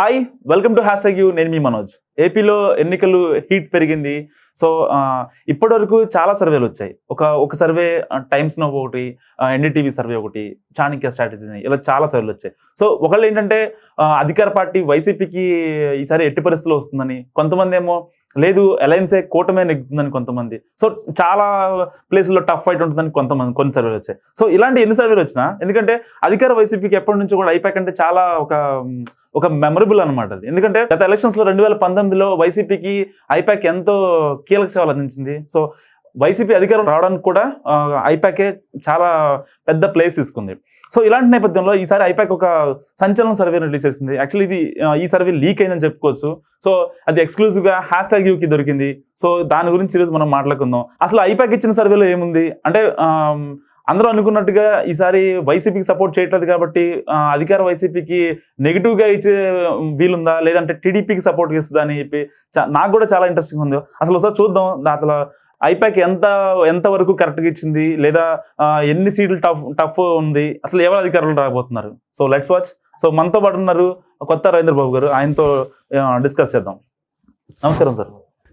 Hi welcome to hash U నేను మీ మనోజ్. ఏపీలో ఎన్నికలు హీట్ పెరిగింది. సో ఇప్పటి ఇప్పటివరకు చాలా సర్వేలు వచ్చాయి. ఒక ఒక సర్వే టైమ్స్ నో ఒకటి ఎన్డీటీవీ సర్వే ఒకటి చాణక్య స్ట్రాటజీ ఇలా చాలా సర్వేలు వచ్చాయి. సో ఒకళ్ళు ఏంటంటే అధికార పార్టీ వైసీపీకి ఈసారి ఎట్టి పరిస్థితుల్లో వస్తుందని కొంతమంది ఏమో లేదు అలయన్సే కూటమే నెగ్గుతుందని కొంతమంది. సో చాలా ప్లేసుల్లో టఫ్ ఫైట్ ఉంటుందని కొంతమంది కొన్ని సర్వేలు వచ్చాయి. సో ఇలాంటి ఎన్ని సర్వేలు వచ్చినా ఎందుకంటే అధికార వైసీపీకి ఎప్పటి నుంచి కూడా అయిపోయాకంటే చాలా ఒక ఒక మెమరబుల్ అనమాట అది. ఎందుకంటే గత ఎలక్షన్స్లో రెండు వేల పంతొమ్మిదిలో వైసీపీకి ఐపాక్ ఎంతో కీలక సేవలు అందించింది. సో వైసీపీ అధికారం రావడానికి కూడా ఐపాకే చాలా పెద్ద ప్లేస్ తీసుకుంది. సో ఇలాంటి నేపథ్యంలో ఈసారి ఐపాక్ ఒక సంచలన సర్వే రిలీజ్ చేసింది. యాక్చువల్లీ ఇది ఈ సర్వే లీక్ అయిందని చెప్పుకోవచ్చు. సో అది ఎక్స్క్లూజివ్గా హ్యాష్ ట్యాగ్ యూకి దొరికింది. సో దాని గురించి ఈరోజు మనం మాట్లాడుకుందాం. అసలు ఐపాక్ ఇచ్చిన సర్వేలో ఏముంది? అంటే అందరూ అనుకున్నట్టుగా ఈసారి వైసీపీకి సపోర్ట్ చేయట్లేదు కాబట్టి అధికార వైసీపీకి నెగిటివ్గా ఇచ్చే వీలుందా? లేదంటే టీడీపీకి సపోర్ట్ ఇస్తుందా అని చెప్పి చా- నాకు కూడా చాలా ఇంట్రెస్టింగ్ ఉంది. అసలు ఒకసారి చూద్దాం. అసలు ఐపాక్ ఎంత ఎంత వరకు కరెక్ట్గా ఇచ్చింది? లేదా ఎన్ని సీట్లు టఫ్ టఫ్ ఉంది? అసలు ఎవరు అధికారులు రాబోతున్నారు? So let's watch. సో మనతో పాటు ఉన్నారు కొత్త రవీంద్ర బాబు గారు. ఆయనతో డిస్కస్ చేద్దాం. నమస్కారం సార్.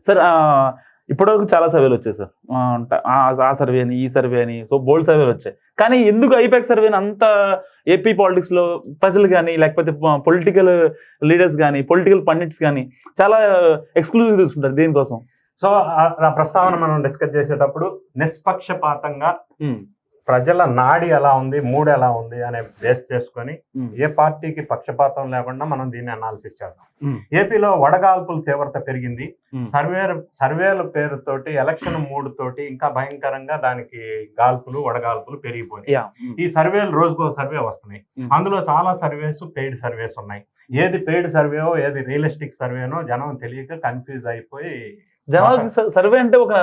సార్ ఇప్పటివరకు చాలా సర్వేలు వచ్చాయి సార్. ఆ, సర్వే అని ఈ సర్వే అని సో బోల్డ్ సర్వేలు వచ్చాయి. కానీ ఎందుకు ఐపాక్ సర్వేని అంత ఏపీ పాలిటిక్స్లో ప్రజలు కానీ లేకపోతే పొలిటికల్ లీడర్స్ కానీ పొలిటికల్ పండిట్స్ కానీ చాలా ఎక్స్క్లూజివ్ తీసుకుంటారు దీనికోసం? సో ఆ- ఆ ప్రస్తావన మనం డిస్కస్ చేసేటప్పుడు నిష్పక్షపాతంగా ప్రజల నాడి ఎలా ఉంది మూడు ఎలా ఉంది అనే బేస్ చేసుకొని ఏ పార్టీకి పక్షపాతం లేకుండా మనం దీన్ని అనాలిసిస్ చేద్దాం. ఏపీలో వడగాల్పుల తీవ్రత పెరిగింది. సర్వే సర్వేల పేరుతోటి ఎలక్షన్ మూడు తోటి ఇంకా భయంకరంగా దానికి గాల్పులు వడగాల్పులు పెరిగిపోయాయి ఈ సర్వేలు రోజుకో సర్వే వస్తున్నాయి. అందులో చాలా సర్వేస్ పెయిడ్ సర్వేస్ ఉన్నాయి. ఏది పెయిడ్ సర్వేయో ఏది రియలిస్టిక్ సర్వేనో జనం తెలియక కన్ఫ్యూజ్ అయిపోయి జనాలకి సర్వే అంటే ఒక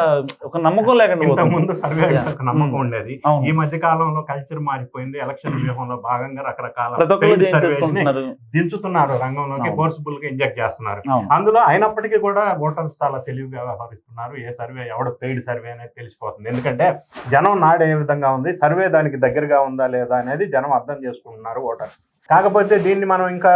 ఒక నమ్మకం లేకుండా. ముందు సర్వే ఒక నమ్మకం. ఉండేది. ఈ మధ్య కాలంలో కల్చర్ మారిపోయింది ఎలక్షన్ వ్యూహంలో భాగంగా రకరకాల దించుతున్నారు రంగంలోకి. ఫోర్స్ఫుల్గా ఇంజెక్ట్ చేస్తున్నారు. అందులో అయినప్పటికీ కూడా ఓటర్స్ చాలా తెలివిగా వ్యవహరిస్తున్నారు. ఏ సర్వే ఎవడ పెయిడ్ సర్వే అనేది తెలిసిపోతుంది. ఎందుకంటే జనం నాడు ఏ విధంగా ఉంది. సర్వే దానికి దగ్గరగా ఉందా లేదా అనేది జనం అర్థం చేసుకుంటున్నారు ఓటర్స్. కాకపోతే దీన్ని మనం ఇంకా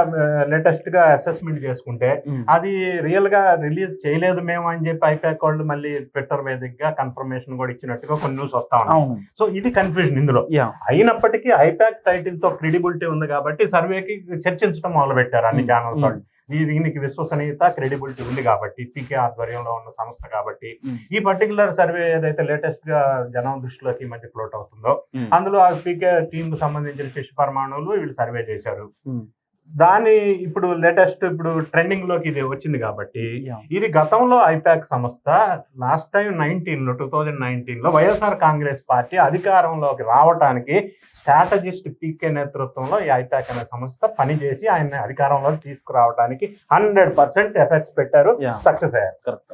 లేటెస్ట్గా అసెస్మెంట్ చేసుకుంటే. అది రియల్గా రిలీజ్ చేయలేదు మేము అని చెప్పి ఐపాక్ వాళ్ళు మళ్ళీ ట్విట్టర్ వేదికగా కన్ఫర్మేషన్ కూడా ఇచ్చినట్టుగా కొన్ని న్యూస్ వస్తా ఉన్నాయి అవును సో ఇది కన్ఫ్యూజన్ ఇందులో అయినప్పటికీ ఐపాక్ టైటిల్తో క్రెడిబిలిటీ ఉంది కాబట్టి సర్వేకి చర్చించడం మొదలు పెట్టారు అన్ని. ఛానల్స్. వాళ్ళు దీనికి విశ్వసనీయత క్రెడిబిలిటీ ఉంది కాబట్టి పీకే ఆధ్వర్యంలో ఉన్న సంస్థ కాబట్టి. ఈ పర్టికులర్ సర్వే ఏదైతే లేటెస్ట్గా జనం దృష్టిలోకి మధ్య ఫ్లోట్ అవుతుందో. అందులో ఆ పీకే టీమ్కు సంబంధించిన శిశు పరమాణువులు వీళ్ళు సర్వే చేశారు. దాని ఇప్పుడు లేటెస్ట్ ఇప్పుడు ట్రెండింగ్లోకి ఇది వచ్చింది కాబట్టి. ఇది గతంలో ఐపాక్ సంస్థ లాస్ట్ టైం నైన్టీన్లో టూ థౌజండ్ నైన్టీన్లో వైఎస్ఆర్ కాంగ్రెస్ పార్టీ అధికారంలోకి రావడానికి స్ట్రాటజిస్ట్ పీకే నేతృత్వంలో ఈ ఐపాక్ అనే సంస్థ పనిచేసి ఆయన అధికారంలోకి తీసుకురావడానికి హండ్రెడ్ పర్సెంట్ ఎఫెక్ట్స్ పెట్టారు. సక్సెస్ అయ్యారు కరెక్ట్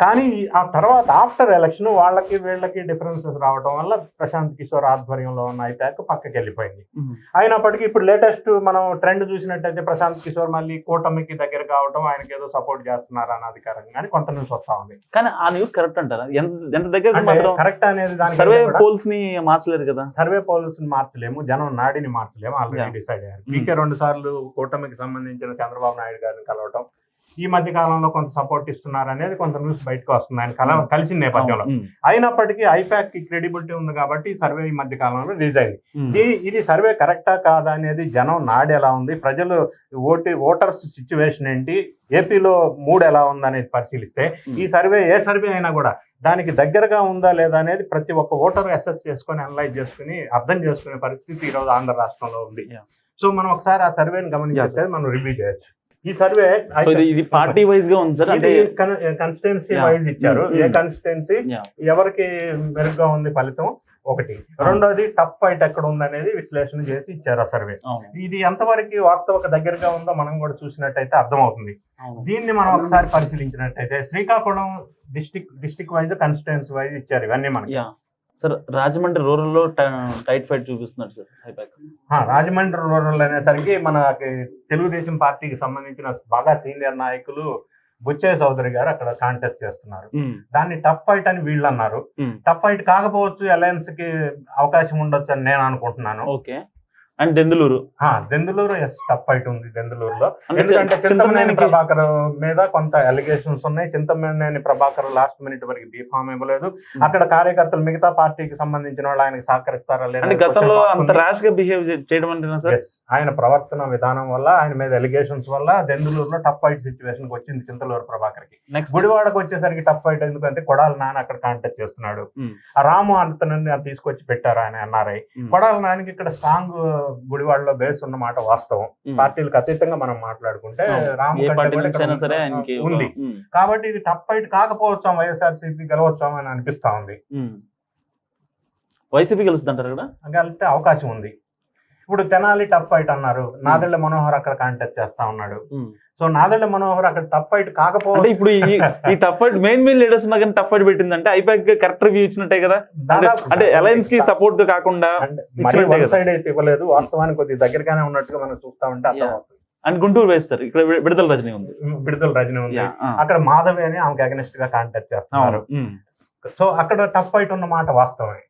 కానీ ఆ తర్వాత ఆఫ్టర్ ఎలక్షన్ వాళ్ళకి వీళ్ళకి డిఫరెన్సెస్ రావడం వల్ల ప్రశాంత్ కిషోర్ ఆధ్వర్యంలో ఉన్న ఐపాక్ పక్కకి వెళ్ళిపోయింది. అయినప్పటికీ ఇప్పుడు లేటెస్ట్ మనం ట్రెండ్ చూసినట్టయితే ప్రశాంత్ కిషోర్ మళ్ళీ కూటమికి దగ్గర కావడం ఆయనకి ఏదో సపోర్ట్ చేస్తున్నారు అన్న అధికారంగా అని కొంత న్యూస్ వస్తా ఉంది. కానీ ఆ న్యూస్ కరెక్ట్ అంటారా? ఎంత దగ్గర కరెక్ట్ అనేది సర్వే దాని పోల్స్ని మార్చలేరు కదా? సర్వే పోల్స్ మార్చలేము జనం నాడిని మార్చలేము ఆల్రెడీ. డిసైడ్ అయ్యారు. పీకే రెండు సార్లు కూటమికి సంబంధించిన చంద్రబాబు నాయుడు గారిని కలవటం ఈ మధ్య కాలంలో కొంత సపోర్ట్ ఇస్తున్నారు అనేది కొంత న్యూస్ బయటకు వస్తుంది. ఆయన కల. కలిసిన నేపథ్యంలో. అయినప్పటికీ ఐపాక్కి క్రెడిబిలిటీ ఉంది కాబట్టి ఈ సర్వే ఈ మధ్య కాలంలో రిలీజ్ అయింది. ఇది సర్వే కరెక్టా కాదా అనేది జనం నాడు ఎలా ఉంది? ప్రజలు ఓటి ఓటర్స్ సిచ్యువేషన్ ఏంటి? ఏపీలో మూడ్ ఎలా ఉందనేది పరిశీలిస్తే ఈ సర్వే ఏ సర్వే అయినా కూడా దానికి దగ్గరగా ఉందా లేదా అనేది ప్రతి ఒక్క ఓటర్ అసెస్ చేసుకొని అనలైజ్ చేసుకుని అర్థం చేసుకునే పరిస్థితి ఈ రోజు ఆంధ్ర రాష్ట్రంలో ఉంది. సో మనం ఒకసారి ఆ సర్వేని గమనించేస్తే మనం రివ్యూ చేయొచ్చు. ఈ సర్వే ఇది పార్టీ వైజ్గా ఉంది సార్ అంటే కన్స్టిట్యున్సీ. వైజ్ ఇచ్చారు. Mm, ఏ. కన్స్టిట్యున్సీ. ఎవరికి మెరుగ్గా ఉంది ఫలితం? ఒకటి. రెండోది టఫ్ ఫైట్ ఎక్కడ ఉందనేది విశ్లేషణ చేసి ఇచ్చారు ఆ సర్వే. ఇది ఎంతవరకు వాస్తవక దగ్గరగా ఉందో మనం కూడా చూసినట్టయితే అర్థమవుతుంది. దీన్ని మనం ఒకసారి పరిశీలించినట్టయితే Srikakulam district district wise constituency wise ఇచ్చారు ఇవన్నీ మనకి. సార్ రాజమండ్రి రూరల్లో టైట్ ఫైట్ చూపిస్తున్నారు సార్ హైపాక్ రాజమండ్రి రూరల్ అనేసరికి మనకి తెలుగుదేశం పార్టీకి సంబంధించిన బాగా సీనియర్ నాయకులు బుచ్చయ్య చౌదరి గారు అక్కడ కాంటాక్ట్ చేస్తున్నారు. దాన్ని టఫ్ ఫైట్ అని వీళ్ళు అన్నారు. టఫ్ ఫైట్ కాకపోవచ్చు అలయన్స్కి అవకాశం ఉండొచ్చు అని నేను అనుకుంటున్నాను. Okay. And Denduluru. Denduluru yes tough fight ఉంది దెందులూరులో. ఎందుకంటే చింతమనేని ప్రభాకర్ మీద కొంత అలిగేషన్స్ ఉన్నాయి. చింతమనేని ప్రభాకర్ లాస్ట్ మినిట్ వరకు బీఫామ్ ఇవ్వలేదు. అక్కడ కార్యకర్తలు మిగతా పార్టీకి సంబంధించిన వాళ్ళు ఆయనకి సహకరిస్తారా లేదా గతంలో అంత. ర్యాష్గా బిహేవ్ చేయడం సార్. ఆయన ప్రవర్తన విధానం వల్ల ఆయన మీద ఎలిగేషన్స్ వల్ల దెందులూరులో టఫ్ ఫైట్ సిచ్యువేషన్ వచ్చింది చింతలూరు ప్రభాకర్కి నెక్స్ట్ గుడివాడకు వచ్చేసరికి టఫ్ ఫైట్ ఎందుకంటే కొడాల నాన్న అక్కడ కాంటాక్ట్ చేస్తున్నాడు. Hmm. ఆ రాము అతను తీసుకొచ్చి పెట్టారు ఆయన ఎన్ఆర్ఐ కొడాల నాన్నకి ఇక్కడ స్ట్రాంగ్ గుడివాడలో బేస్ ఉన్న మాట వాస్తవం. పార్టీలకు అతీతంగా మనం మాట్లాడుకుంటే. రాము ఉంది. కాబట్టి ఇది టఫ్ ఫైట్ కాకపోవచ్చాం వైఎస్ఆర్సీపీ గెలవచ్చాం అని అనిపిస్తా ఉంది. వైసీపీ గెలుస్తుంటారు కలిస్తే అవకాశం ఉంది. ఇప్పుడు తెనాలి టఫ్ ఫైట్ అన్నారు. నాదెళ్ళ మనోహర్ అక్కడ కాంటాక్ట్ చేస్తా ఉన్నాడు. సో నాదెళ్ళ మనోహర్ అక్కడ టఫ్ ఫైట్ కాకపోతే ఇప్పుడు ఈ tough fight main main leaders ఉన్నా కానీ టఫ్ ఫైట్ పెట్టిందంటే ఐపాక్ కరెక్ట్ రివ్యూ ఇచ్చినట్టే కదా? అంటే- అలయన్స్కి సపోర్ట్ కాకుండా. సైడ్ అయితే ఇవ్వలేదు. వాస్తవానికి కొద్దిగా దగ్గరగానే ఉన్నట్టుగా మనం చూస్తా ఉంటే అర్థం Yeah. అవుతుంది అండ్ గుంటూరు వేస్తారు ఇక్కడ విడుదల రజనీ ఉంది. విడుదల రజని ఉంది. ఆ. అక్కడ మాధవి అని ఆమెకి అగనిస్ట్గా కాంటాక్ట్ చేస్తున్నారు. సో అక్కడ టఫ్ ఫైట్ ఉన్న మాట వాస్తవమే.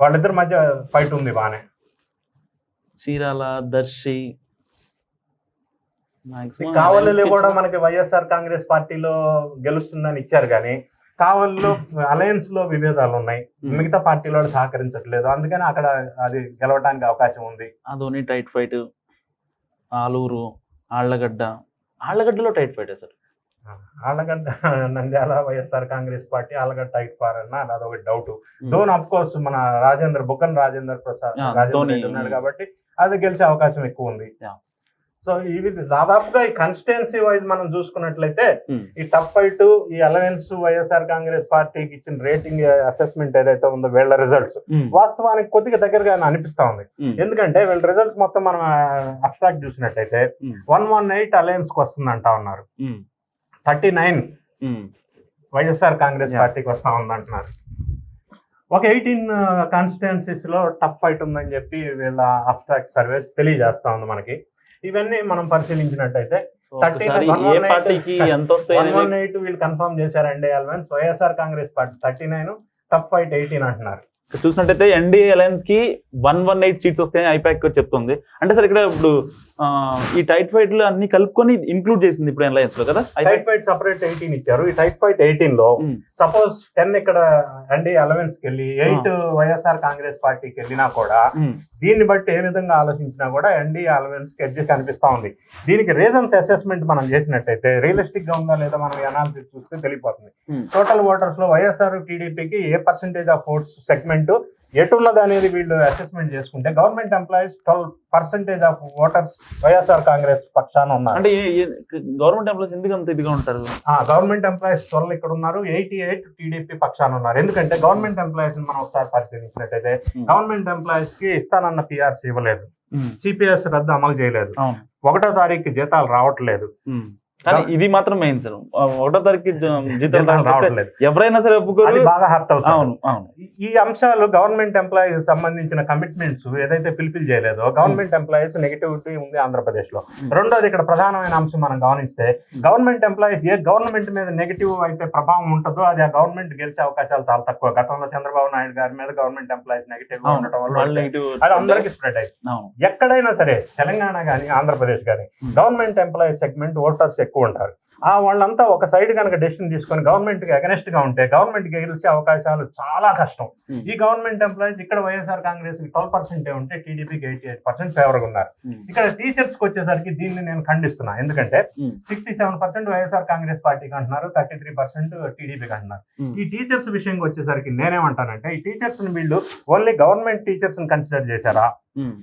వాళ్ళిద్దరి మధ్య ఫైట్ ఉంది బానే చీరాల దర్శి కావలిలో కూడా మనకి వైఎస్ఆర్ కాంగ్రెస్ పార్టీలో గెలుస్తుందని ఇచ్చారు కానీ కావలిలో అలయన్స్లో విభేదాలు ఉన్నాయి. Hmm. మిగతా పార్టీల సహకరించట్లేదు. అందుకని అక్కడ అది గెలవడానికి అవకాశం ఉంది. Adoni tight fight Aluru Allagadda. ఆళ్ళగడ్డలో tight fight sir? Allagadda Nandyal YSR Congress party Allagadda tight పారన్న అదొక డౌట్ ధోని అఫ్ కోర్స్ మన రాజేంద్ర బుక్కన్ రాజేంద్ర ప్రసాద్ రాజేంద్ర ఉన్నాడు కాబట్టి అది గెలిచే అవకాశం ఎక్కువ ఉంది. సో ఇవి దాదాపుగా ఈ కన్స్టిట్యున్సీ వైజ్ మనం చూసుకున్నట్లయితే. ఈ టఫ్ ఫైట్ ఈ అలయన్స్ వైఎస్ఆర్ కాంగ్రెస్ పార్టీకి ఇచ్చిన రేటింగ్ అసెస్మెంట్ ఏదైతే ఉందో వీళ్ళ రిజల్ట్స్ వాస్తవానికి కొద్దిగా దగ్గరగా అనిపిస్తా ఉంది. ఎందుకంటే వీళ్ళ రిజల్ట్స్ మొత్తం మనం అబ్స్ట్రాక్ట్ చూసినట్టయితే వన్ వన్ ఎయిట్ అలయన్స్కి వస్తుంది అంటా ఉన్నారు థర్టీ నైన్ వైఎస్ఆర్ కాంగ్రెస్. పార్టీకి వస్తా ఉంది అంటున్నారు ఒక ఎయిటీన్ కాన్స్టిట్యున్సీస్లో టఫ్ ఫైట్ ఉందని చెప్పి వీళ్ళ అబ్స్ట్రాక్ట్ సర్వే తెలియజేస్తా ఉంది మనకి. ఇవన్నీ మనం పరిశీలించినట్టయితే వస్తాయి వన్ ఎయిట్ వీళ్ళు కన్ఫర్మ్ చేశారండి alliance YSR Congress party thirty nine tough fight eighteen అంటున్నారు. చూసినట్టయితే ఎన్డీఏ అలయన్స్కి వన్ వన్ ఎయిట్ సీట్స్ వస్తాయని ఐపాక్ చెప్తుంది. అంటే సార్ ఇక్కడ ఇప్పుడు ఈ టైట్ ఫైట్లో అన్ని కలుపుకొని ఇంక్లూడ్ చేసింది ఇప్పుడు అలయన్స్లో కదా టైట్ ఫైట్ సపరేట్ ఎయిటీన్ ఇచ్చారు ఈ టైట్ ఫైట్ ఎయిటీన్లో. సపోజ్ టెన్ ఇక్కడ అండి అలవెన్స్కి వెళ్ళి ఎయిట్ వైఎస్ఆర్ కాంగ్రెస్ పార్టీకి వెళ్ళినా కూడా. దీన్ని బట్టి ఏ విధంగా ఆలోచించినా కూడా ఎన్డీ అలవెన్స్కి ఎడ్జ్ కనిపిస్తా ఉంది దీనికి రీజన్స్ అసెస్మెంట్ మనం చేసినట్టయితే రియలిస్టిక్గా ఉందా లేదా మనం అనాలిసిస్ చూస్తే తెలిసిపోతుంది Hmm. టోటల్ ఓటర్స్లో వైఎస్ఆర్ టీడీపీకి a percentage of votes segment ఎటున్నది అనేది వీళ్ళు అసెస్మెంట్ చేసుకుంటే government employees twelve percentage of voters YSR Congress పక్షాన ఉన్నారు. అంటే గవర్నమెంట్ ఎంప్లాయీస్ ఎందుకు అంత ఇదిగా ఉంటారు? గవర్నమెంట్ ఎంప్లాయీస్ ట్వెల్వ్ ఇక్కడ ఉన్నారు ఎయిటీ ఎయిట్ టీడీపీ పక్షాన ఉన్నారు. ఎందుకంటే గవర్నమెంట్ ఎంప్లాయీస్ మనం ఒకసారి పరిశీలించినట్టయితే Hmm. గవర్నమెంట్ ఎంప్లాయీస్కి ఇస్తానన్న పిఆర్సీ ఇవ్వలేదు. సిపిఎస్ రద్దు అమలు చేయలేదు. ఒకటో తారీఖు జీతాలు రావట్లేదు. ఉమ్. కానీ ఇది మాత్రం మెయిన్ సార్ ఒకటో తారీఖు రావట్లేదు. ఎవరైనా సరే ఒప్పుకోరు. బాగా హర్ట్ అవుతుంది. అవును అవును. ఈ- అంశాలు గవర్నమెంట్ ఎంప్లాయీస్ సంబంధించిన కమిట్మెంట్స్ ఏదైతే ఫిల్ఫిల్ చేయలేదో గవర్నమెంట్ ఎంప్లాయీస్ నెగిటివిటీ ఉంది ఆంధ్రప్రదేశ్లో Hmm. రెండోది ఇక్కడ ప్రధానమైన అంశం మనం గమనిస్తే గవర్నమెంట్ ఎంప్లాయీస్ ఏ గవర్నమెంట్ మీద నెగిటివ్ అయితే ప్రభావం ఉంటుందో అది ఆ గవర్నమెంట్ గెలిచే అవకాశాలు చాలా తక్కువ. గతంలో చంద్రబాబు నాయుడు గారి మీద గవర్నమెంట్ ఎంప్లాయీస్ నెగిటివ్ ఉండటం వల్ల అది అందరికీ స్ప్రెడ్ అయింది ఎక్కడైనా సరే తెలంగాణ కానీ ఆంధ్రప్రదేశ్ కానీ Hmm. Government employee segment voters ఎక్కువ ఉంటారు ఆ వాళ్ళంతా ఒక సైడ్ కనుక డెసిషన్ తీసుకొని గవర్నమెంట్కి అగనెస్ట్గా ఉంటే గవర్నమెంట్ గెలిచే అవకాశాలు చాలా కష్టం. ఈ గవర్నమెంట్ ఎంప్లాయీస్ ఇక్కడ వైఎస్ఆర్ కాంగ్రెస్ ట్వెల్వ్ పర్సెంట్ ఉంటే టీడీపీకి ఎయిటీ ఎయిట్ పర్సెంట్ ఫేవర్గా ఉన్నారు. ఇక్కడ టీచర్స్కి వచ్చేసరికి దీన్ని నేను ఖండిస్తున్నా ఎందుకంటే. Sixty seven percent YSR Congress పార్టీకి అంటున్నారు థర్టీ త్రీ పర్సెంట్ టీడీపీకి అంటున్నారు. ఈ టీచర్స్ విషయంకి వచ్చేసరికి నేనేమంటానంటే ఈ టీచర్స్ని వీళ్ళు ఓన్లీ గవర్నమెంట్ టీచర్స్ని కన్సిడర్ చేశారా.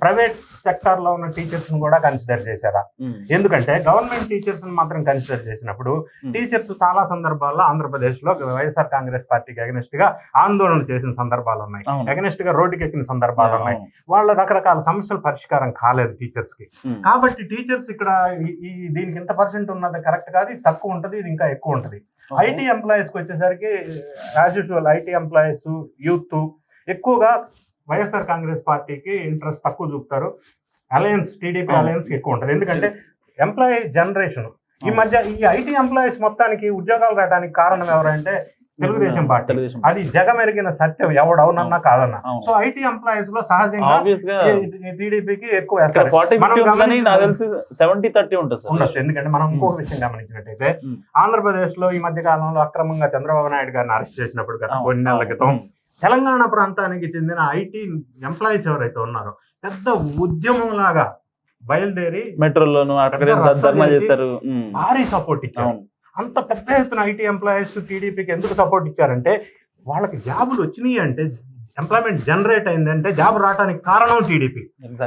ప్రైవేట్ సెక్టార్లో ఉన్న టీచర్స్ని కూడా కన్సిడర్ చేశారా. ఎందుకంటే గవర్నమెంట్ టీచర్స్ని మాత్రం కన్సిడర్ చేసినప్పుడు. టీచర్స్ చాలా సందర్భాల్లో ఆంధ్రప్రదేశ్లో వైఎస్ఆర్ కాంగ్రెస్ పార్టీకి అగనిస్ట్గా ఆందోళన చేసిన సందర్భాలు ఉన్నాయి. అగనిస్ట్గా రోడ్డుకి ఎక్కిన సందర్భాలు ఉన్నాయి. వాళ్ళ రకరకాల సమస్యల పరిష్కారం కాలేదు టీచర్స్కి. కాబట్టి టీచర్స్ ఇక్కడ ఈ- దీనికి ఇంత పర్సెంట్ ఉన్నది కరెక్ట్ కాదు ఇది తక్కువ ఉంటది ఇది ఇంకా ఎక్కువ ఉంటది. ఐటీ ఎంప్లాయీస్కి వచ్చేసరికి as usual IT employees youth ఎక్కువగా వైఎస్ఆర్ కాంగ్రెస్ పార్టీకి ఇంట్రెస్ట్ తక్కువ చూపుతారు. Alliance TDP. అలయన్స్ ఎక్కువ ఉంటుంది. ఎందుకంటే ఎంప్లాయీ జనరేషన్ ఈ మధ్య ఈ ఐటీ ఎంప్లాయీస్ మొత్తానికి ఉద్యోగాలు రావడానికి కారణం ఎవరంటే తెలుగుదేశం పార్టీ. అది జగమెరిగిన సత్యం. ఎవడవునన్నా కాదన్నా. సో ఐటీ ఎంప్లాయీస్లో సహజంగా టీడీపీకి ఎక్కువ ఉండొచ్చు. ఎందుకంటే మనం ఇంకొక విషయం గమనించినట్టయితే. ఆంధ్రప్రదేశ్లో ఈ మధ్య కాలంలో అక్రమంగా చంద్రబాబు నాయుడు గారిని అరెస్ట్ చేసినప్పుడు గత కొన్ని నెలల. క్రితం తెలంగాణ ప్రాంతానికి చెందిన ఐటీ ఎంప్లాయీస్ ఎవరైతే ఉన్నారో పెద్ద ఉద్యమం లాగా బయలుదేరి మెట్రోలోను చేశారు. భారీ సపోర్ట్ ఇచ్చారు. అంత పెద్ద ఎత్తున ఐటీ ఎంప్లాయీస్ టీడీపీకి ఎందుకు సపోర్ట్ ఇచ్చారంటే వాళ్ళకి జాబులు వచ్చినాయి అంటే ఎంప్లాయ్మెంట్ జనరేట్ అయిందంటే జాబ్ రావడానికి కారణం టీడీపీ.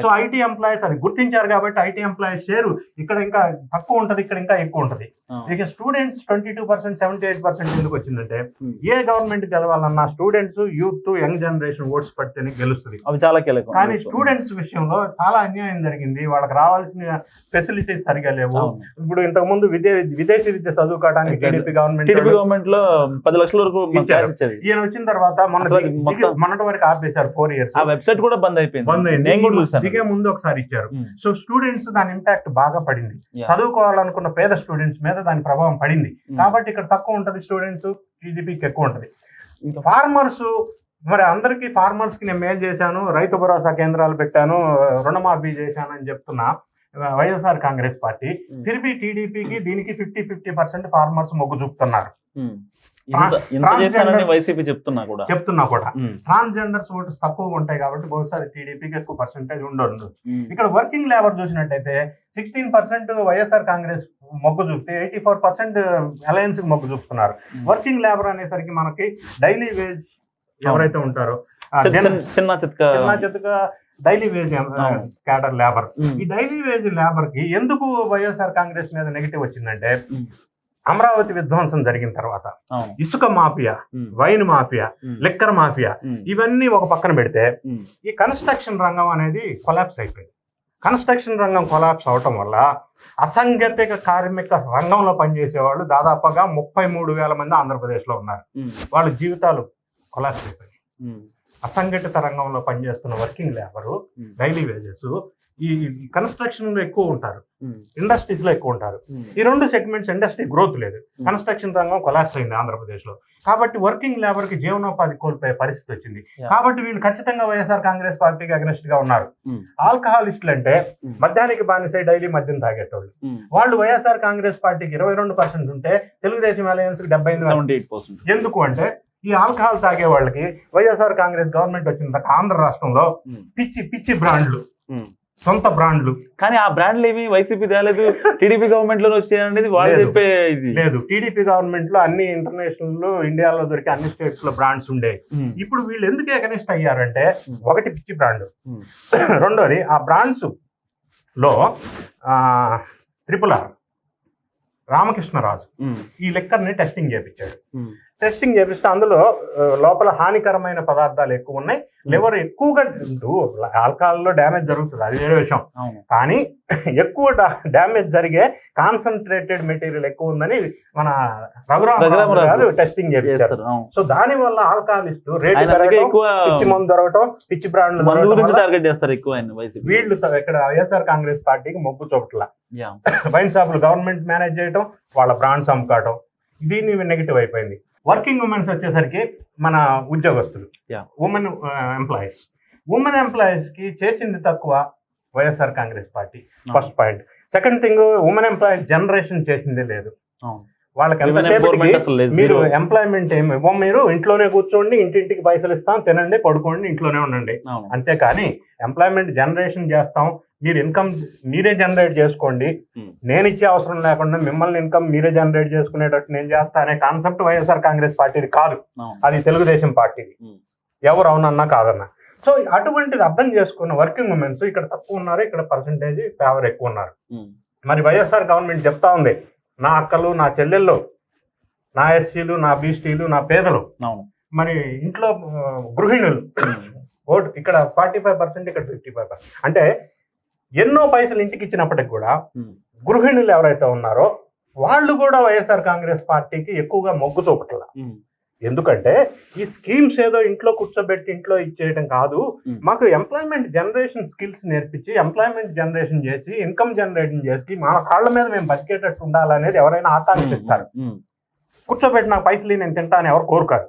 సో ఐటీ ఎంప్లాయీస్ అది గుర్తించారు కాబట్టి ఐటీ ఎంప్లాయీస్ షేరు ఇక్కడ ఇంకా తక్కువ ఉంటది ఇక్కడ ఇంకా ఎక్కువ ఉంటది. ఇక students twenty two percent seventy eight percent ఎందుకు వచ్చిందంటే ఉమ్. ఏ government గెలవాలన్నా students youth young generation votes పడితేనే గెలుస్తుంది అవి చాలా కీలకం కానీ స్టూడెంట్స్ విషయంలో చాలా అన్యాయం జరిగింది వాళ్ళకి రావాల్సిన ఫెసిలిటీస్ సరిగా లేవు. ఇప్పుడు ఇంతకు ముందు విదే విదేశీ విద్య చదువుకోవడానికి. టీడీపీ గవర్నమెంట్ గవర్నమెంట్లో పది లక్షల వరకు ఈయన వచ్చిన తర్వాత మొన్న అసలు మొన్నటి వరకు ఆపేశారు ఫోర్ ఇయర్స్ ఆ వెబ్సైట్ కూడా బంద్ అయిపోయింది. బంద్ అయింది. నేను కూడా చూసాను దిగే ముందు ఒకసారి ఇచ్చారు. సో స్టూడెంట్స్ దాని ఇంపాక్ట్ బాగా పడింది. చదువుకోవాలనుకున్న పేద స్టూడెంట్స్ మీద దాని ప్రభావం పడింది. కాబట్టి ఇక్కడ తక్కువ ఉంటది స్టూడెంట్స్ టీడీపీకి ఎక్కువ ఉంటది. ఫార్మర్స్ మరి అందరికీ ఫార్మర్స్కి నేను మేలు చేశాను రైతు భరోసా కేంద్రాలు పెట్టాను రుణమాఫీ చేశాను అని చెప్తున్నా వైఎస్ఆర్ కాంగ్రెస్ పార్టీ. తిరిగి టీడీపీకి దీనికి ఫిఫ్టీ ఫిఫ్టీ పర్సెంట్ ఫార్మర్స్ మొగ్గు చూపుతున్నారు. వైసీపీ చెప్తున్నా కూడా చెప్తున్నా కూడా. ట్రాన్స్జెండర్స్ ఓట్స్ తక్కువ ఉంటాయి కాబట్టి బహుశా టీడీపీకి ఎక్కువ పర్సెంటేజ్ ఉండదు. ఇక్కడ వర్కింగ్ లేబర్ చూసినట్టయితే సిక్స్టీన్ పర్సెంట్ వైఎస్ఆర్ కాంగ్రెస్ మొగ్గు చూపితే ఎయిటీ ఫోర్ పర్సెంట్ అలయన్స్ మొగ్గు చూపుతున్నారు. వర్కింగ్ లేబర్ అనేసరికి మనకి డైలీ వేజ్ ఎవరైతే ఉంటారో చిన్న- చిత్క చిన్న చితక డైలీ వేజ్. Cadre labour. ఈ డైలీ వేజ్ లేబర్కి ఎందుకు వైఎస్ఆర్ కాంగ్రెస్ మీద నెగిటివ్ వచ్చిందంటే. అమరావతి విధ్వంసం జరిగిన తర్వాత ఇసుక mafia. Wine mafia. Liquor mafia. ఇవన్నీ ఒక పక్కన పెడితే. ఈ కన్స్ట్రక్షన్ రంగం అనేది కొలాప్స్ అయిపోయింది కన్స్ట్రక్షన్ రంగం కొలాప్స్ అవటం వల్ల అసంఘటిత కార్మిక రంగంలో పనిచేసే వాళ్ళు దాదాపుగా ముప్పై మూడు వేల మంది ఆంధ్రప్రదేశ్లో ఉన్నారు. వాళ్ళ జీవితాలు కొలాప్స్ అయిపోయాయి. అసంఘటిత రంగంలో పనిచేస్తున్న వర్కింగ్ లేబరు. డైలీ వేజెస్ ఈ కన్స్ట్రక్షన్లో ఎక్కువ ఉంటారు. ఇండస్ట్రీస్లో ఎక్కువ ఉంటారు. ఈ రెండు సెగ్మెంట్స్ ఇండస్ట్రీ గ్రోత్ లేదు కన్స్ట్రక్షన్ రంగం కొలాప్స్ అయింది ఆంధ్రప్రదేశ్లో కాబట్టి వర్కింగ్ లేబర్కి జీవనోపాధి కోల్పోయే పరిస్థితి వచ్చింది. కాబట్టి వీళ్ళు ఖచ్చితంగా వైఎస్ఆర్ కాంగ్రెస్ పార్టీకి అగ్నెస్ట్గా ఉన్నారు. ఆల్కహాలిస్టులు అంటే. మద్యానికి బానిసై డైలీ మద్యం తాగేటోళ్ళు. వాళ్ళు వైఎస్ఆర్ కాంగ్రెస్ పార్టీకి ఇరవై రెండు పర్సెంట్ ఉంటే తెలుగుదేశం అలయన్స్కి డెబ్బై ఎనిమిది ఎందుకు అంటే ఈ ఆల్కహాల్ తాగే వాళ్ళకి వైఎస్ఆర్ కాంగ్రెస్ గవర్నమెంట్ వచ్చిన ఆంధ్ర రాష్ట్రంలో. పిచ్చి పిచ్చి బ్రాండ్లు. సొంత బ్రాండ్లు కానీ ఆ బ్రాండ్లు ఏమి వైసీపీ తేలేదు టీడీపీ గవర్నమెంట్లో వచ్చాయనేది వాళ్ళు. చెప్పే ఇది లేదు టీడీపీ గవర్నమెంట్లో అన్ని ఇంటర్నేషనల్ ఇండియాలో దొరికే అన్ని స్టేట్స్లో బ్రాండ్స్ ఉమ్. ఇప్పుడు వీళ్ళు ఎందుకు ఎకనిస్ట్ అయ్యారంటే. ఒకటి పిచ్చి బ్రాండ్. రెండోది ఆ బ్రాండ్స్లో త్రిపుల్ ఆర్ రామకృష్ణరాజు. ఈ లిక్కర్ని టెస్టింగ్ చేపించాడు. టెస్టింగ్ చేపిస్తే అందులో లోపల హానికరమైన పదార్థాలు ఎక్కువ ఉన్నాయి. లివర్ ఎక్కువగా ఆల్కహాల్లో డ్యామేజ్ జరుగుతుంది. అది వేరే విషయం. కానీ ఎక్కువ డ్యామేజ్ జరిగే కాన్సన్ట్రేటెడ్ మెటీరియల్ ఎక్కువ ఉందని మన రఘురామ రఘురామరాజు. టెస్టింగ్ చేపించారు. సో దాని వల్ల ఆల్కహాలిస్ట్ రేటు పిచ్చి మందు దొరకటం పిచ్చి బ్రాండ్లు టార్గెట్ చేస్తారు ఎక్కువ వీళ్ళు ఇక్కడ వైఎస్ఆర్ కాంగ్రెస్ పార్టీకి మొగ్గు చూపట్ల. యా. వైన్ షాపులు గవర్నమెంట్ మేనేజ్ చేయటం వాళ్ళ బ్రాండ్స్ అమ్ముకోవటం దీన్ని నెగిటివ్ అయిపోయింది. వర్కింగ్ ఉమెన్స్ వచ్చేసరికి మన ఉద్యోగస్తులు. ఉమెన్ ఎంప్లాయీస్ ఉమెన్ ఎంప్లాయీస్కి చేసింది తక్కువ YSR Congress party first point. Second thing women employees generation చేసిందే లేదు. వాళ్ళకి ఎంతసేపటికి మీరు. ఎంప్లాయ్మెంట్ ఏమి ఇవ్వం మీరు ఇంట్లోనే కూర్చోండి ఇంటింటికి పైసలు ఇస్తాం తినండి పడుకోండి ఇంట్లోనే ఉండండి. అంతేకాని ఎంప్లాయ్మెంట్ జనరేషన్ చేస్తాం మీరు ఇన్కమ్ మీరే జనరేట్ చేసుకోండి. నేను ఇచ్చే అవసరం లేకుండా మిమ్మల్ని ఇన్కమ్ మీరే జనరేట్ చేసుకునేటట్టు నేను చేస్తా అనే కాన్సెప్ట్ వైఎస్ఆర్ కాంగ్రెస్ పార్టీది కాదు. అది తెలుగుదేశం పార్టీది. ఎవరు అవునన్నా కాదన్నా. సో అటువంటిది అర్థం చేసుకున్న వర్కింగ్ ఉమెన్స్ ఇక్కడ తక్కువ ఉన్నారు ఇక్కడ పర్సంటేజ్ ఫేవర్ ఎక్కువ ఉన్నారు. మరి వైఎస్ఆర్ గవర్నమెంట్ చెప్తా ఉంది నా అక్కలు నా చెల్లెళ్ళు నా ఎస్సీలు నా బీసీలు నా పేదలు. మరి ఇంట్లో గృహిణులు. ఓటు ఇక్కడ ఫార్టీ ఫైవ్ పర్సెంట్ ఇక్కడ ఫిఫ్టీ ఫైవ్ పర్సెంట్ అంటే ఎన్నో పైసలు ఇంటికి ఇచ్చినప్పటికి కూడా. గృహిణులు ఎవరైతే ఉన్నారో వాళ్ళు కూడా వైఎస్ఆర్ కాంగ్రెస్ పార్టీకి ఎక్కువగా మొగ్గు చూపట్ల. ఎందుకంటే ఈ స్కీమ్స్ ఏదో ఇంట్లో కూర్చోబెట్టి ఇంట్లో ఇచ్చేయడం కాదు. మాకు ఎంప్లాయ్మెంట్ జనరేషన్ స్కిల్స్ నేర్పించి ఎంప్లాయ్మెంట్ జనరేషన్ చేసి ఇన్కమ్ జనరేషన్ చేసి మా కాళ్ళ మీద మేము బతికేటట్టు ఉండాలనేది ఎవరైనా ఆకాంక్షిస్తారు. కూర్చోబెట్టి నాకు పైసలు నేను తింటా అని ఎవరు కోరుకారు.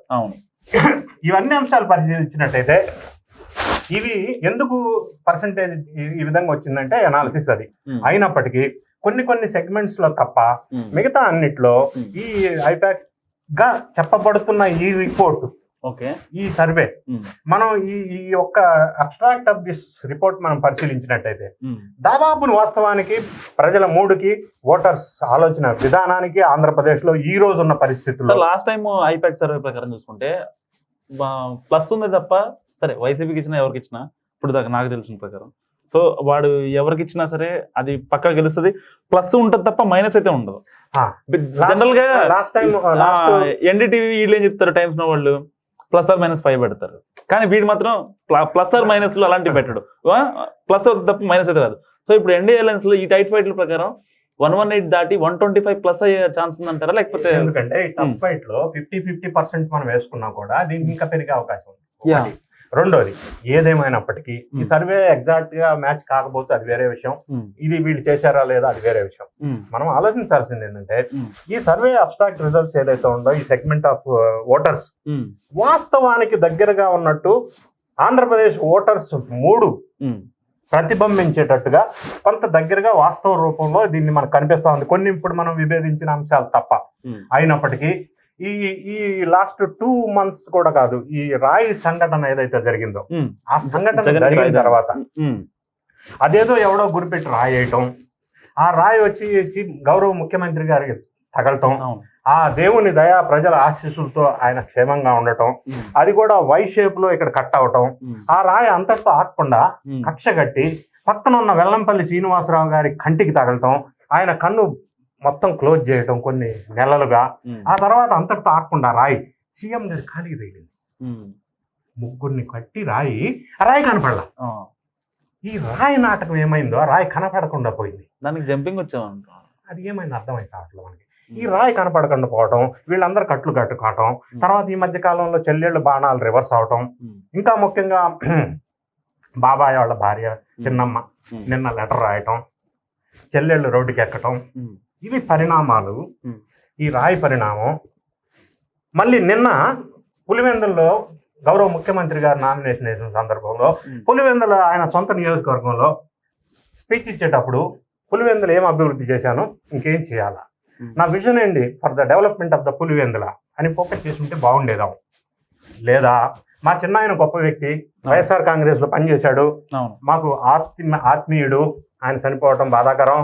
ఇవన్నీ అంశాలు పరిశీలించినట్టయితే ఇవి ఎందుకు పర్సంటేజ్ ఈ విధంగా వచ్చిందంటే అనాలిసిస్ అది. అయినప్పటికీ కొన్ని కొన్ని సెగ్మెంట్స్లో తప్ప మిగతా అన్నిట్లో. ఈ ఐపాక్గా చెప్పబడుతున్న ఈ రిపోర్ట్ ఓకే. ఈ సర్వే మనం ఈ ఈ యొక్క అబ్స్ట్రాక్ట్ ఆఫ్ దిస్ రిపోర్ట్ మనం పరిశీలించినట్టయితే దాదాపు వాస్తవానికి ప్రజల మూడుకి ఓటర్స్ ఆలోచన విధానానికి ఆంధ్రప్రదేశ్లో ఈ రోజు ఉన్న పరిస్థితుల్లో లాస్ట్ టైం ఐపాక్ సర్వే ప్రకారం చూసుకుంటే ప్లస్ ఉంది తప్ప సరే వైసీపీకి ఇచ్చినా ఎవరికి ఇచ్చినా ఇప్పుడు దాకా నాకు తెలిసిన ప్రకారం. సో వాడు ఎవరికి ఇచ్చినా సరే అది పక్కా గెలుస్తుంది. ప్లస్ ఉంటుంది తప్ప మైనస్ అయితే ఉండదు. జనరల్గా లాస్ట్ టైం లాస్ట్ ఎన్డీటీవీ వీళ్ళు ఏం చెప్తారు టైమ్స్ నో వాళ్ళు? ప్లస్ ఆర్ మైనస్ ఫైవ్ పెడతారు. కానీ వీడు మాత్రం ప్లస్ ఆర్ మైనస్లో అలాంటివి పెట్టడు. ప్లస్ తప్ప మైనస్ అయితే రాదు. సో ఇప్పుడు ఎన్డీ అలయన్స్లో ఈ టైట్ ఫైట్ల ప్రకారం వన్ వన్ ఎయిట్ దాటి వన్ ట్వంటీ ఫైవ్ ప్లస్ అయ్యే ఛాన్స్ ఉందంటారా? లేకపోతే ఎందుకంటే ఈ. టఫ్ ఫైట్లో ఫిఫ్టీ ఫిఫ్టీ పర్సెంట్ మనం వేసుకున్నా కూడా దీనికి ఇంకా పెరిగే అవకాశం ఉంది. రెండోది ఏదేమైనప్పటికీ ఈ. సర్వే ఎగ్జాక్ట్గా మ్యాచ్ కాకపోతే అది వేరే విషయం. ఇది వీళ్ళు చేశారా లేదా అది వేరే విషయం. మనం ఆలోచించాల్సింది ఏంటంటే. ఈ సర్వే అబ్స్ట్రాక్ట్ రిజల్ట్స్ ఏదైతే ఉందో ఈ సెగ్మెంట్ ఆఫ్ ఓటర్స్ వాస్తవానికి దగ్గరగా ఉన్నట్టు ఆంధ్రప్రదేశ్ ఓటర్స్ మూడు ప్రతిబింబించేటట్టుగా కొంత దగ్గరగా వాస్తవ రూపంలో దీన్ని మనకు కనిపిస్తా ఉంది. కొన్ని ఇప్పుడు మనం విభేదించిన అంశాలు తప్ప అయినప్పటికీ ఈ ఈ లాస్ట్ టూ మంత్స్ కూడా కాదు ఈ రాయి సంఘటన ఏదైతే జరిగిందో. ఆ సంఘటన జరిగిన. తర్వాత అదేదో ఎవడో గురిపెట్టి రాయి వేయటం ఆ రాయి వచ్చి గౌరవ ముఖ్యమంత్రి గారికి తగలటం ఆ దేవుని దయా ప్రజల ఆశీస్సులతో ఆయన క్షేమంగా ఉండటం అది కూడా వై షేప్లో ఇక్కడ కట్ అవటం ఆ రాయి అంతటితో ఆగకుండా ఉమ్, కక్ష కట్టి పక్కన ఉన్న వెల్లంపల్లి శ్రీనివాసరావు గారి కంటికి తగలటం ఆయన కన్ను మొత్తం క్లోజ్ చేయటం కొన్ని నెలలుగా. ఆ తర్వాత అంతటితో ఆగకుండా రాయి. సీఎం గారి ఖాళీకి తగిలింది. ముగ్గురిని కట్టి రాయి రాయి కనపడలా. ఈ రాయి నాటకం ఏమైందో రాయి కనపడకుండా పోయింది. దానికి జంపింగ్ వచ్చామంట అది ఏమైంది అర్థమైంది సార్లు మనకి. ఈ రాయి కనపడకుండా పోవటం వీళ్ళందరూ కట్లు కట్టుకోవటం తర్వాత ఈ మధ్య కాలంలో చెల్లెళ్ళు బాణాలు రివర్స్ అవటం ఇంకా ముఖ్యంగా బాబాయ్ వాళ్ళ భార్య చిన్నమ్మ నిన్న లెటర్ రాయటం చెల్లెళ్ళు రోడ్డుకి ఎక్కటం ఇవి పరిణామాలు. ఈ రాయి పరిణామం. మళ్ళీ నిన్న పులివెందుల్లో గౌరవ ముఖ్యమంత్రి గారు నామినేషన్ వేసిన సందర్భంలో పులివెందుల ఆయన సొంత నియోజకవర్గంలో స్పీచ్ ఇచ్చేటప్పుడు పులివెందులు ఏం అభివృద్ధి చేశాను? ఇంకేం చేయాలా. నా విజన్ ఏంటి? For the development of the Pulivendula అని ఫోకస్ చేసుంటే బాగుండేదాం. లేదా మా చిన్న ఆయన గొప్ప వ్యక్తి వైఎస్ఆర్ కాంగ్రెస్లో పనిచేశాడు మాకు ఆత్మ ఆత్మీయుడు. ఆయన చనిపోవటం బాధాకరం.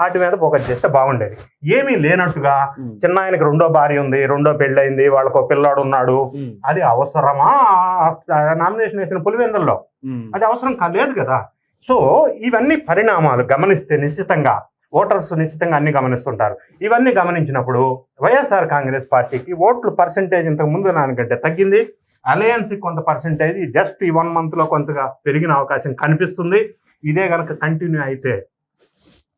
వాటి మీద ఫోకస్ చేస్తే బాగుండేది. ఏమీ లేనట్టుగా చిన్న ఆయనకి రెండో భార్య ఉంది రెండో పెళ్ళయింది వాళ్ళకు ఒక పిల్లాడు ఉన్నాడు. అది అవసరమా? నామినేషన్ వేసిన పులివెందుల్లో. అది అవసరం కాలేదు కదా. సో ఇవన్నీ పరిణామాలు గమనిస్తే నిశ్చితంగా ఓటర్స్ నిశ్చితంగా అన్ని గమనిస్తుంటారు. ఇవన్నీ గమనించినప్పుడు వైఎస్ఆర్ కాంగ్రెస్ పార్టీకి ఓట్లు పర్సంటేజ్ ఇంతకు ముందు దానికంటే తగ్గింది. అలయన్స్ కొంత పర్సంటేజ్ జస్ట్ ఈ వన్ మంత్లో కొంతగా పెరిగిన అవకాశం కనిపిస్తుంది. ఇదే కనుక కంటిన్యూ అయితే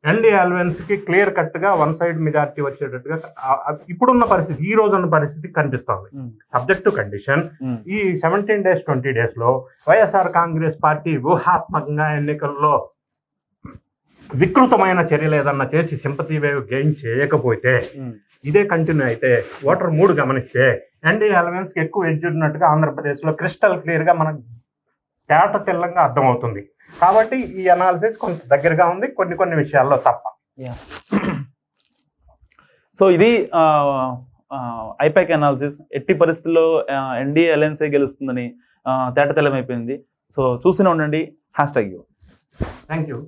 ఎన్డీ అలవెన్స్కి క్లియర్ కట్గా వన్ సైడ్ మెజారిటీ వచ్చేటట్టుగా ఇప్పుడున్న పరిస్థితి ఈ రోజు ఉన్న పరిస్థితి కనిపిస్తోంది. సబ్జెక్ట్ టు కండిషన్ ఈ సెవెంటీన్ డేస్ ట్వంటీ డేస్లో వైఎస్ఆర్ కాంగ్రెస్ పార్టీ వ్యూహాత్మకంగా ఎన్నికల్లో వికృతమైన చర్యలు ఏదన్నా చేసి సింపతి వేవ్ గెయిన్ చేయకపోతే ఇదే కంటిన్యూ అయితే ఓటర్ మూడు గమనిస్తే ఎన్డీ అలవెన్స్కి ఎక్కువ ఎడ్జ్ ఉన్నట్టుగా ఆంధ్రప్రదేశ్లో క్రిస్టల్ క్లియర్గా మనకు తేట తెల్లంగా అర్థమవుతుంది. కాబట్టి ఈ అనాలిసిస్ కొంత దగ్గరగా ఉంది. కొన్ని కొన్ని విషయాల్లో తప్ప. సో ఇది ఐపాక్ అనాలిసిస్ ఎట్టి పరిస్థితుల్లో ఎన్డీఏ అలయన్సే గెలుస్తుందని ఆ, తేట తెల్లమైపోయింది. సో చూస్తూనే ఉండండి. Hashtag U thank you